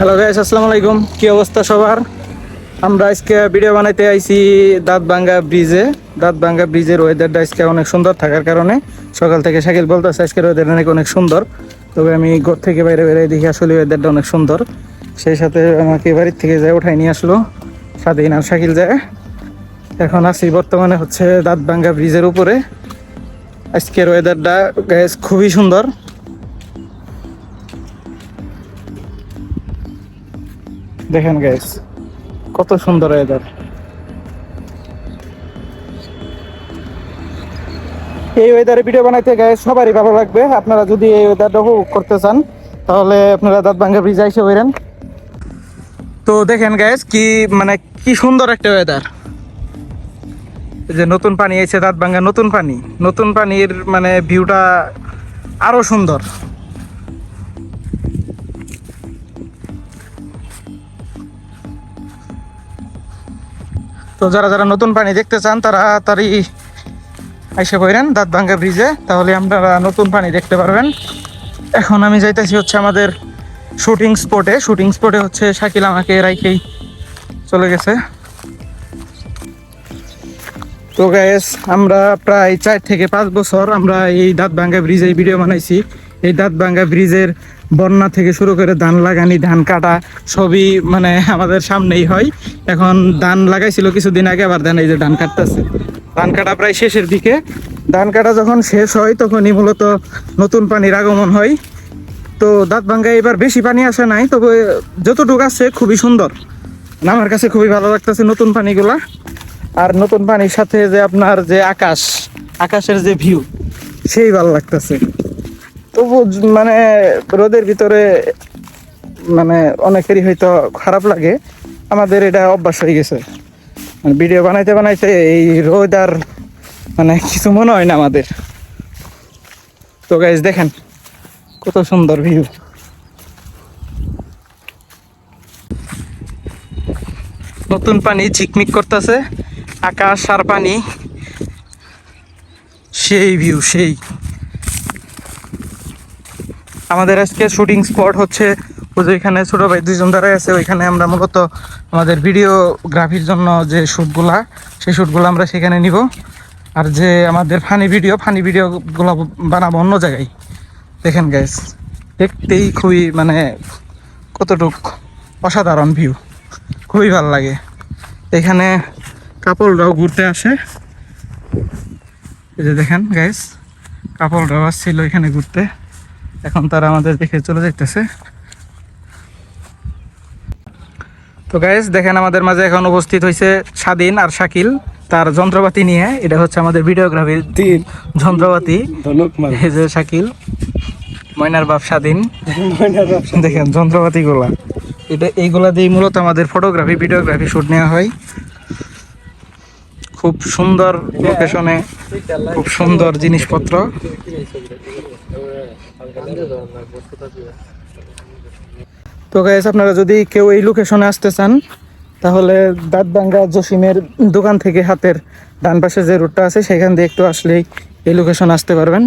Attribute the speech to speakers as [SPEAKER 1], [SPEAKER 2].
[SPEAKER 1] Hello guys আসসালামু আলাইকুম। কি অবস্থা সবার? আমরা আজকে ভিডিও বানাইতে আইছি দাঁতভাঙ্গা ব্রিজে দাঁতভাঙ্গা ব্রিজের ওয়েদারটা আজকে অনেক সুন্দর থাকার কারণে। সকাল থেকে শাকিল বলতেছে, আজকের ওয়েদার নাকি অনেক সুন্দর। তবে আমি ঘর থেকে বাইরে বেরিয়ে দেখি, আসলে ওয়েদারটা অনেক সুন্দর। সেই সাথে আমাকে বাড়ির থেকে যায়, উঠাই নিয়ে আসলো। স্বাধীন আর শাকিল যায়। এখন আছি বর্তমানে হচ্ছে দাঁতভাঙ্গা ব্রিজের উপরে। আজকের ওয়েদারটা গ্যাস খুবই সুন্দর। দেখেন গাইস কত সুন্দর ওয়েদার এই ওয়েদারে ভিডিও বানাইতে গায়ে সবারই ভালো লাগবে। আপনারা যদি এই ওয়েদারটা উপভোগ করতে চান, তাহলে আপনারা দাঁত ভাঙ্গা ব্রিজ এসে বেরেন তো দেখেন গাইস কি মানে কি সুন্দর একটা ওয়েদার যে নতুন পানি এসে দাঁত ভাঙ্গা নতুন পানি। নতুন পানির মানে ভিউটা আরও সুন্দর। তো যারা যারা নতুন পানি দেখতে চান, তারা তারই এসে পড়েন দাঁত ভাঙ্গা ব্রিজে তাহলে আপনারা নতুন পানি দেখতে পারবেন। এখন আমি যাইতেছি হচ্ছে আমাদের শুটিং স্পটে শুটিং স্পটে হচ্ছে শাকিল আমাকে রাইখেই চলে গেছে। তো গ্যাস আমরা প্রায় চার থেকে পাঁচ বছর আমরা এই দাঁত ভাঙ্গা ব্রিজে ভিডিও বানাইছি। এই দাঁত ভাঙ্গা ব্রিজের বন্যা থেকে শুরু করে ধান লাগানি, ধান কাটা সবই মানে আমাদের সামনেই হয়। এখন ধান লাগাইছিল কিছুদিন আগে, আবার ধান এই যে ধান কাটতেছে। ধান কাটা প্রায় শেষের দিকে। ধান কাটা যখন শেষ হয়, তখনই মূলত নতুন পানির আগমন হয়। তো দাঁত ভাঙ্গা এবার বেশি পানি আসে নাই, তবে যতটুকু আছে খুবই সুন্দর। আমার কাছে খুবই ভালো লাগতেছে নতুন পানিগুলা। আর নতুন পানির সাথে যে আপনার যে আকাশ, আকাশের যে ভিউ সেই ভালো লাগতেছে। তবু মানে রোদের ভিতরে মানে অনেকেরই হয়তো খারাপ লাগে। আমাদের এটা অভ্যাস হয়ে গেছে। মানে ভিডিও বানাইতে বানাইতে এই রোদ আর মানে কিছু মনে হয় না আমাদের। তো গাইজ দেখেন কত সুন্দর ভিউ নতুন পানি ঝিকমিক করতেছে। আকাশ আর পানি, সেই ভিউ সেই। আমাদের আজকে শুটিং স্পট হচ্ছে, ওই যে এখানে ছোট ভাই দুইজন দাঁড়ায় আছে, ওইখানে আমরা মূলত আমাদের ভিডিওগ্রাফির জন্য যে শ্যুটগুলা সেই শ্যুটগুলো আমরা সেখানে নিব। আর যে আমাদের ফানি ভিডিও ফানি ভিডিওগুলো বানাবো অন্য জায়গায়। দেখেন গ্যাস দেখতেই খুবই মানে কতটুক অসাধারণ ভিউ খুবই ভালো লাগে। এখানে কাপড়রাও ঘুরতে আসে। এই যে দেখেন গাইস কাপড়রাও আসছিল এখানে ঘুরতে। এখন তারা আমাদের দেখে চলে যাইতেছে। তো গাইস দেখেন আমাদের মাঝে এখন উপস্থিত হয়েছে স্বাধীন আর শাকিল তার যন্ত্রপাতি নিয়ে। এটা হচ্ছে আমাদের ভিডিওগ্রাফির যন্ত্রপাতি। এই যে শাকিল ময়নার বাপ স্বাধীন। দেখেন যন্ত্রপাতি গুলা এটা এইগুলা দিয়ে মূলত আমাদের ফটোগ্রাফি ভিডিওগ্রাফি শুট নেওয়া হয়। খুব সুন্দর লোকেশনে খুব সুন্দর জিনিসপত্র। তো গাইস আপনারা যদি কেউ এই লোকেশনে আসতে চান, তাহলে দাঁত দাঁতবাঙ্গা জসিমের দোকান থেকে হাতের ডান পাশে যে রুটটা আছে, সেখান দিয়ে একটু আসলেই এই লোকেশন আসতে পারবেন।